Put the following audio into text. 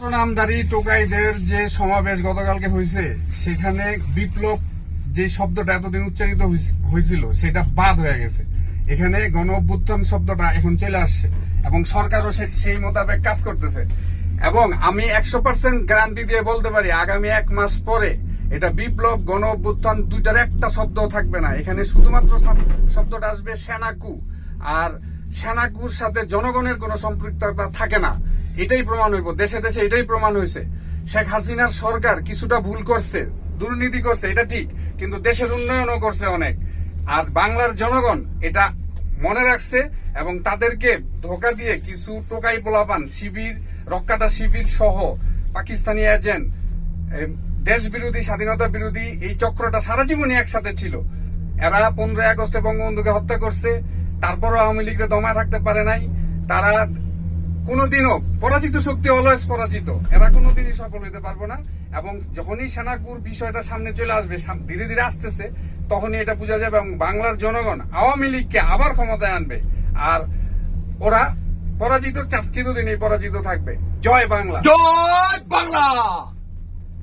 নামদারি টোকাইদের যে সমাবেশ গতকালকে হয়েছে, সেখানে বিপ্লব যে শব্দটা এতদিন উচ্চারিত হয়েছিল সেটা বাদ হয়ে গেছে। এখানে গণ অভ্যুত্থান শব্দটা এখন চলে আসছে এবং সরকারও সেই মোতাবেক কাজ করতেছে। এবং আমি একশো পার্সেন্ট গ্যারান্টি দিয়ে বলতে পারি, আগামী এক মাস পরে এটা বিপ্লব, গণ অভ্যুত্থান দুইটার একটা শব্দ থাকবে না। এখানে শুধুমাত্র শব্দটা আসবে সেনাকু। আর সেনাকুর সাথে জনগণের কোনো সম্পৃক্ততা থাকে না। এটাই প্রমাণ হইব। দেশে দেশে এটাই প্রমাণ হয়েছে শেখ হাসিনার সরকার কিছুটা ভুল করছে, দুর্নীতি করছে, এটা ঠিক, কিন্তু দেশের উন্নয়নও করছে অনেক। আর বাংলার জনগণ এটা মনে রাখছে এবং তাদেরকে ধোকা দিয়ে কিছু টোকাই পোলাপান, শিবির রক্ষাটা শিবির সহ পাকিস্তানি এজেন্ট দেশ বিরোধী স্বাধীনতা বিরোধী এই চক্রটা সারা জীবনই একসাথে ছিল। এরা পনেরোই আগস্টে বঙ্গবন্ধুকে হত্যা করছে, তারপরও আওয়ামী লীগকে দমায় রাখতে পারে নাই। তারা কোনোদিনও পরাজিত শক্তি অলওয়েজ পরাজিত। এরা কোনোদিনই সফল হতে পারব না এবং যখনই সেনাকুর বিষয়টা সামনে চলে আসবে ধীরে ধীরে আসতেছে, তখনই এটা বোঝা যাবে এবং বাংলার জনগণ আওয়ামী লীগকে আবার ক্ষমতায় আনবে। আর ওরা পরাজিত চার চিরদিনই পরাজিত থাকবে। জয় বাংলা। জয় বাংলা!